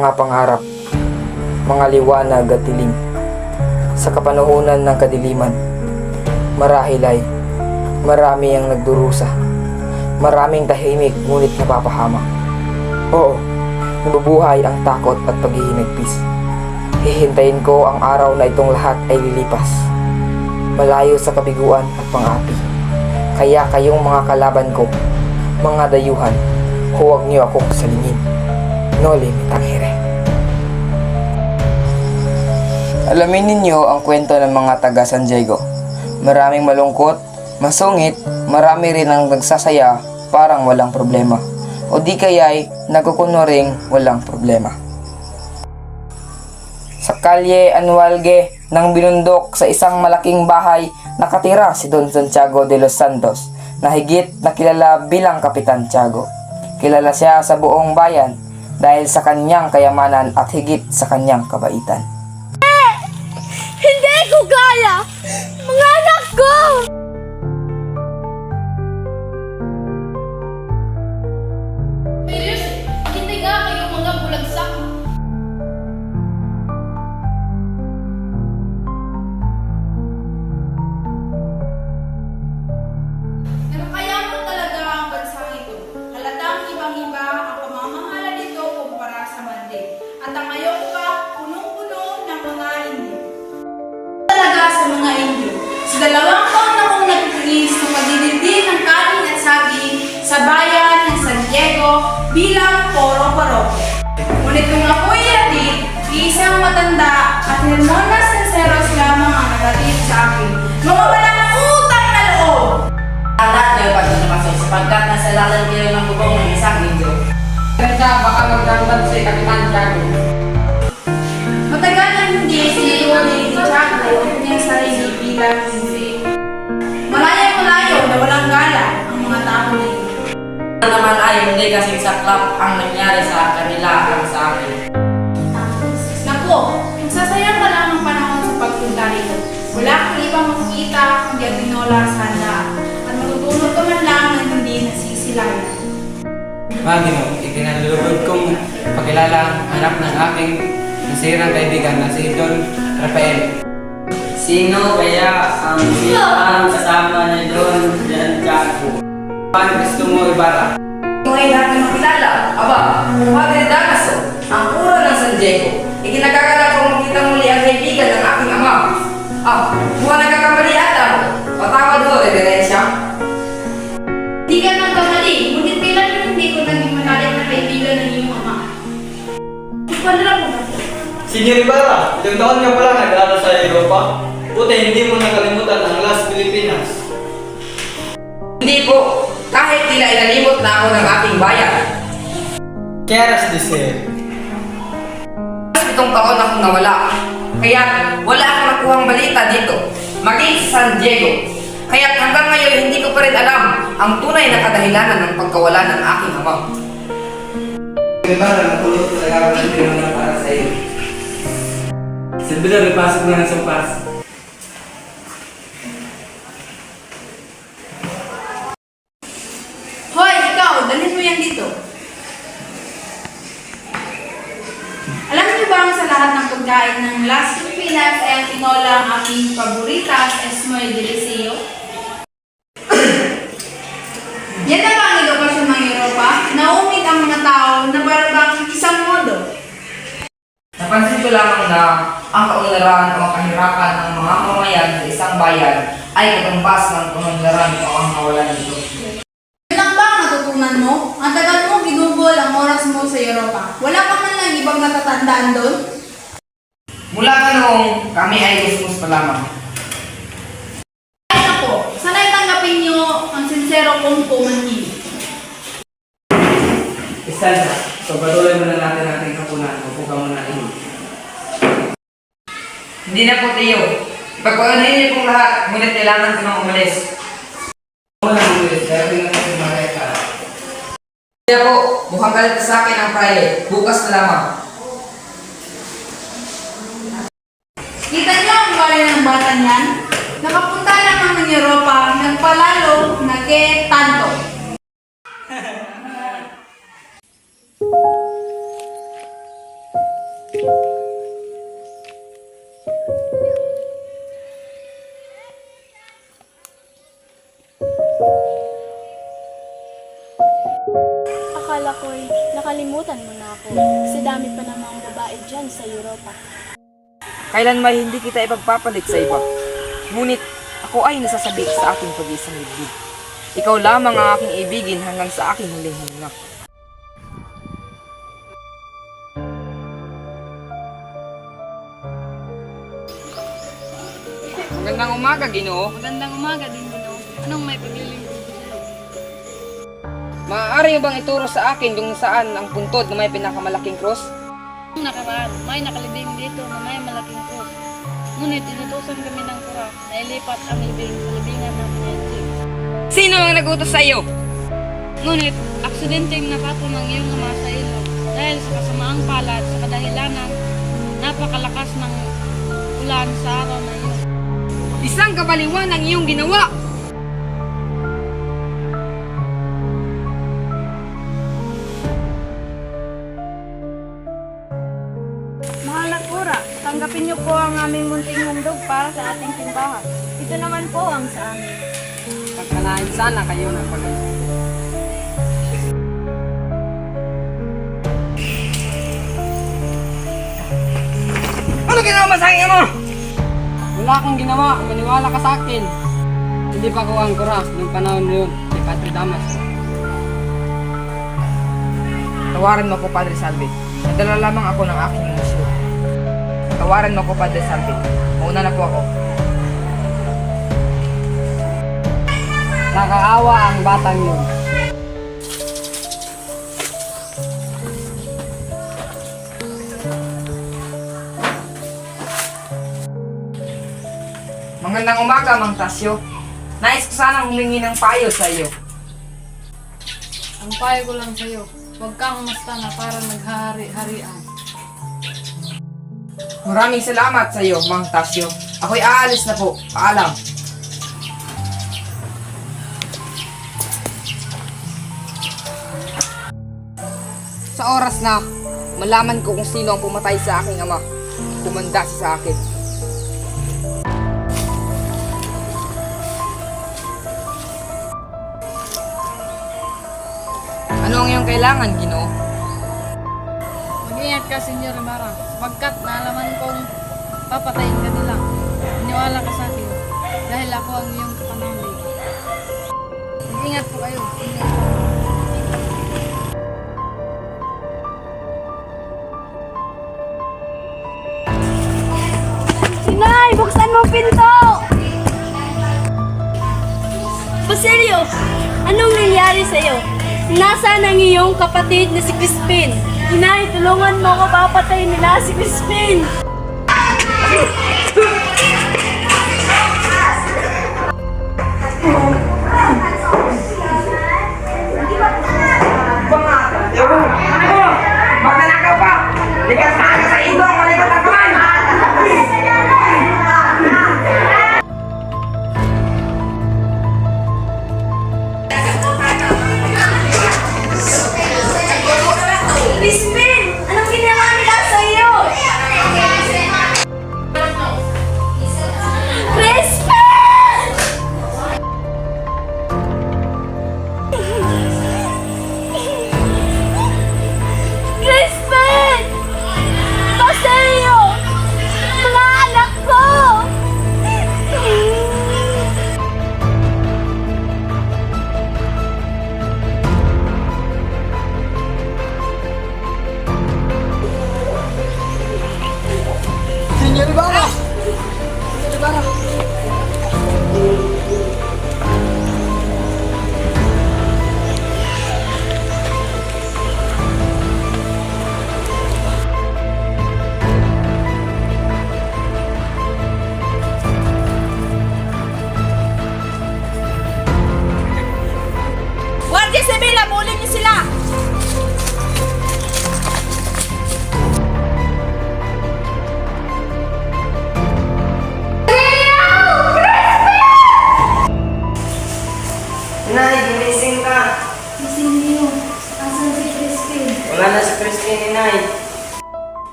mga pangarap, mga liwanag at dilim. Sa kapanahunan ng kadiliman, marahil ay marami ang nagdurusa. Maraming tahimik ngunit napapahamak. Oo, nabubuhay ang takot at paghihinagpis. Hihintayin ko ang araw na itong lahat ay lilipas. Malayo sa kabiguan at pangapi. Kaya kayong mga kalaban ko, mga dayuhan, huwag niyo akong salingin. No limit Alamin ninyo ang kwento ng mga taga San Diego. Maraming malungkot, masungit, marami rin ang nagsasaya parang walang problema. O di kaya'y nagkukunuring walang problema. Sa kalye Anualge nang binundok sa isang malaking bahay, nakatira si Don Santiago de los Santos na higit na kilala bilang Kapitan Tiago. Kilala siya sa buong bayan dahil sa kanyang kayamanan at higit sa kanyang kabaitan. Kaya! Mga anak ko! Ngunit kung ako'y yatid, isang matanda at Hermonas Sinceros lamang ang nagatid sa akin. Mga walang utang na loob! Anak niya pagdadamasay sapagkat nasa lalang kayo ng bubong ng isang Indio. Kaya baka magdamdam si Kapitan Tiago. Naman ay hindi kasing saklap ang nangyari sa kanila ang sa akin. Naku, nagsasayang ka lang ng panahon sa pagpunta rito. Wala kang ibang makikita kundi ang tinola sa handaan. At matutulog ka man lang ng hindi nasisilayan. Magino, ikinalulugod kong pakilala ang anak ng aking nasirang kaibigan na si Don Rafael. Sino kaya ang siyang kasama ni Don Tiago? Paano gusto mo Ibarra? Kung ay natin makilala, aba, Padre Damaso, ang puro ng San Diego. Ikinagagala kong makita muli ang kaibigan ng aking ama. Ah, mukhang nagkakamali ata mo. Patawad ho, Reverensya. Di ka nagkamali, ngunit kailan hindi ko naging malalim na kaibigan ng iyong ama. Ipadala mo na. Senyor Ibarra, ilang taon ka pala nag-aaral sa Europa? Buti hindi mo nakalimutan ang Las Pilipinas. Hindi po, kahit tila inalimot na ako ng aking bayan. Keras Desir. Mas pitong taon akong nawala. Kaya wala akong nakuhang balita dito. Maging sa San Diego. Kaya hanggang ngayon hindi ko pa rin alam ang tunay na kadahilanan ng pagkawala ng aking ama. Ibarra, nakulot ko talaga ako ng para sa iyo. Servidor, ipasok mo ng isang pass. Hoy, ikaw, dalhin mo yan dito. Alam niyo ba ang sa lahat ng pagkain ng Las Filipinas ay ang tinola ang aking muy delicioso? Yan na ba ang edukasyon ng Europa? Naumit ang mga tao na parang isang modo. Napansin ko lamang na ang kaunlaran o kahirapan ng mga mamayan sa isang bayan ay katumbas ng kaunlaran o ang kawalan nito. Yun lang ba ang natutunan mo? Ang tagal mo ginugol ang oras mo sa Europa. Wala ka man lang ibang natatandaan doon? Mula ka noong kami ay gusmus pa lamang. Ay ako, sanay tanggapin sincero kong pumanhin. Istanza, pagpatuloy muna natin ating kapunan. Upo ka muna rin. Hindi na po tiyo. Pagpaunahin niyo pong lahat, ngunit kailangan ko nang umalis. Ako lang ulit, dahil rin natin makita. Kaya po, mukhang galit na sa akin ang praile. Bukas na lamang. Kita niyo ang bayan ng bata niyan? Nakapunta lamang ng Europa, nagpalalo, que tanto. Akala ko'y nakalimutan mo na ako sa dami pa ng mga babae dyan sa Europa. Kailan Kailanman hindi kita ipagpapalit sa iba. Ngunit ako ay nasasabik sa aking pag-iisang libid. Ikaw lamang ang aking ibigin hanggang sa aking huling hinga. Magandang umaga, Ginoo. Magandang umaga din, Dino. Anong may sa'yo? Maaari mo bang ituro sa akin kung saan ang puntod na may pinakamalaking cross? Nung nakaraan, may nakalibing dito na may malaking krus. Ngunit inutusan kami ng kura na ilipat ang libing sa libingan ng Nenjing. Sino ang nagutos sa iyo? Ngunit, aksidenteng nakaton ng iyong ama sa dahil sa kasamaang palad sa kadahilanan napakalakas ng ulan sa araw na iyon. Isang kabaliwan ang iyong ginawa! Tanggapin niyo po ang aming munting handog para sa ating simbahan. Ito naman po ang sa amin. Pagkalain sana kayo ng pag Ano ginawa sa akin mo? Wala akong ginawa, maniwala ka sa akin. Hindi pa ko ang kura ng panahon na yun, ni Padre Damas. Tawaran mo ko, Padre Salve. Nadala lamang ako ng aking emosyon. Tawaran mo ko, Padre Salve. Mauna na po ako. Nakaawa ang batang yun. Magandang umaga, Mang Tasyo. Nais ko sanang humingi ng payo sa iyo. Ang payo ko lang sa'yo, huwag kang masta na para naghahari-harian. Maraming salamat sa iyo, Mang Tasyo. Ako'y aalis na po. Paalam. Sa oras na malaman ko kung sino ang pumatay sa aking ama, kumanda siya sa akin. Ano ang iyong kailangan, Ginoo? Mag-ingat ka, Senyor Ibarra, sapagkat naalaman kong papatayin ka nila. Iniwala ka sa akin, dahil ako ang iyong kapanahon. Mag-ingat po kayo, Senyor nangyari sa'yo? Nasaan ang iyong kapatid na si Crispin? Inay, tulungan mo ko papatay nila si Crispin!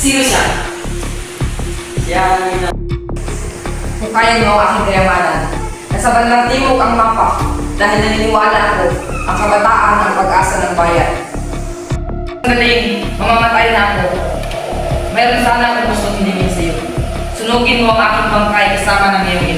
Sino siya? Siya ina. Kung kaya mo ang aking kayamanan, nasa bandang timog ang mapa dahil naniniwala ako ang kabataan ang pag-asa ng bayan. Galing, mamamatay na ako. Mayroon sana akong gustong hilingin sa iyo. Sunugin mo ang aking bangkay kasama ng iyong